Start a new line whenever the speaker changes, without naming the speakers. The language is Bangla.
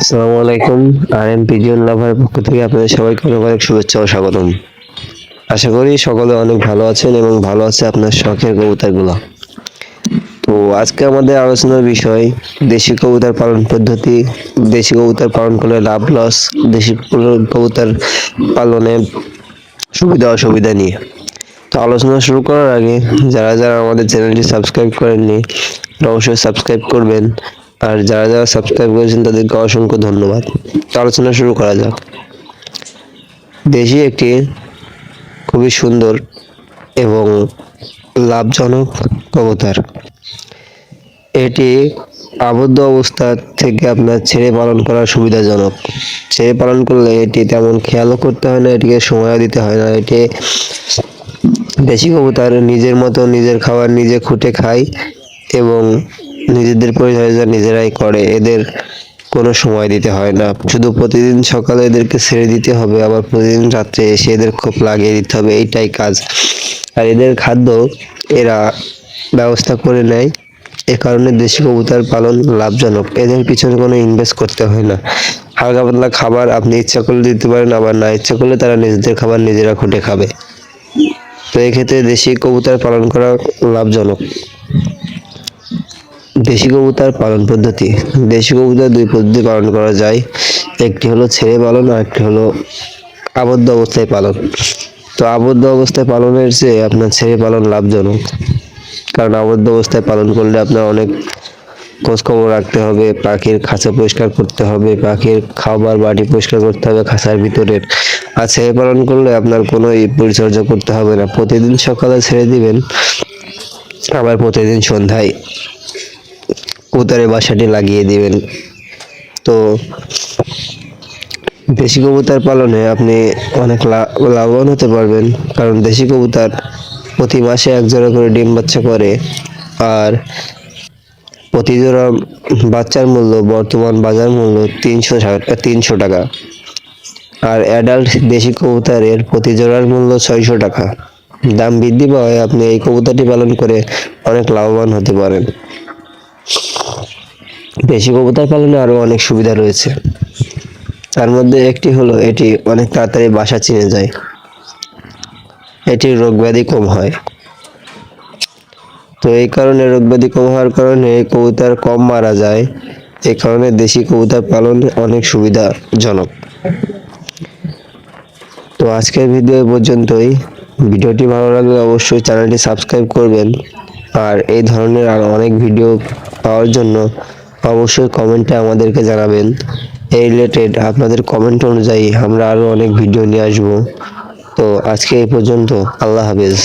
আসসালামু আলাইকুম আর এম পিজিয়ন লাভার পক্ষ থেকে আপনাদের সবাইকে অনেক অনেক শুভেচ্ছা ও স্বাগতম। আশা করি সকলে অনেক ভালো আছেন এবং ভালো আছে আপনার শখের কবুতরগুলো। তো আজকে আমাদের আলোচনার বিষয়, দেশি কবুতর পালন পদ্ধতি, দেশি কবুতর পালন করলে লাভ লস, দেশি কবুতর পালনে সুবিধা অসুবিধা নিয়ে। তো আলোচনা শুরু করার আগে, যারা যারা আমাদের চ্যানেলটি সাবস্ক্রাইব করেননি, অবশ্যই সাবস্ক্রাইব করবেন। আর যারা যারা সাবস্ক্রাইব করেছেন তাদেরকে অসংখ্য ধন্যবাদ। আলোচনা শুরু করা যাক। দেশি একটি খুবই সুন্দর এবং লাভজনক কবুতর। এটি আবদ্ধ অবস্থা থেকে আপনার ছেড়ে পালন করা সুবিধাজনক। ছেড়ে পালন করলে এটি তেমন খেয়ালও করতে হয় না, এটিকে সময়ও দিতে হয় না। এটি দেশি কবুতর, নিজের মতো নিজের খাবার নিজে খুঁটে খায় এবং নিজেদের পরিচর্যা নিজেরাই করে, এদের কোনো সময় দিতে হয় না। শুধু প্রতিদিন সকালে এদেরকে ছেড়ে দিতে হবে, আবার প্রতিদিন রাত্রে এসে এদের খুব লাগিয়ে দিতে হবে, এইটাই কাজ। আর এদের খাদ্য এরা ব্যবস্থা করে নেয়। এ কারণে দেশি কবুতর পালন লাভজনক। এদের পিছনে কোনো ইনভেস্ট করতে হয় না। হালকা পাতলা খাবার আপনি ইচ্ছা করলে দিতে পারেন, আবার না ইচ্ছা করলে তারা নিজেদের খাবার নিজেরা খুঁটে খাবে। তো এক্ষেত্রে দেশি কবুতর পালন করা লাভজনক। দেশি কবুতর পালন পদ্ধতি। দেশি কবুতর দুই পদ্ধতি পালন করা যায়। একটি হলো ছেড়ে পালন আর একটি হলো আবদ্ধ অবস্থায় পালন। তো আবদ্ধ অবস্থায় পালনের চেয়ে আপনার ছেড়ে পালন লাভজনক। কারণ আবদ্ধ অবস্থায় পালন করলে আপনার অনেক খোঁজখবর রাখতে হবে, পাখির খাঁচা পরিষ্কার করতে হবে, পাখির খাবার বাড়ি পরিষ্কার করতে হবে, খাঁচার ভিতরের আর ছেড়ে পালন করলে আপনার কোনো পরিচর্যা করতে হবে না। প্রতিদিন সকালে ছেড়ে দিবেন, আবার প্রতিদিন সন্ধ্যায়। কবুতরের বাসাটি লাগিয়ে দিবেন। তো দেশি কবুতর পালনে আপনি অনেক লাভবান হতে পারবেন, কারণ দেশি কবুতর প্রতি মাসে এক জোড়া করে ডিম বাচ্চা করে আর প্রতি জোড়া বাচ্চার মূল্য বর্তমান বাজার মূল্য তিনশো তিনশো টাকা। আর অ্যাডাল্ট দেশি কবুতরের প্রতি জোড়ার মূল্য ছয়শো টাকা। দাম বৃদ্ধি পাওয়ায় আপনি এই কবুতরটি পালন করে অনেক লাভবান হতে পারেন। দেশি কবুতর পালনে আরও অনেক সুবিধা রয়েছে। তার মধ্যে একটি হলো, এটি অনেক তাড়াতাড়ি বাসা চিনে যায়। এটির রোগ ব্যাধি কম হয়। তো এই কারণে রোগ ব্যাধি কম হওয়ার কারণে কবুতর কম মারা যায়। এই কারণে দেশি কবুতর পালন অনেক সুবিধাজনক। তো আজকের ভিডিও পর্যন্তই। ভিডিওটি ভালো লাগলে অবশ্যই চ্যানেলটি সাবস্ক্রাইব করবেন। আর এই ধরনের আর অনেক ভিডিও পাওয়ার জন্য অবশ্যই কমেন্টে আমাদেরকে জানাবেন। এই রিলেটেড আপনাদের কমেন্ট অনুযায়ী আমরা আরও অনেক ভিডিও নিয়ে আসব। তো আজকে এই পর্যন্ত, আল্লাহ হাফেজ।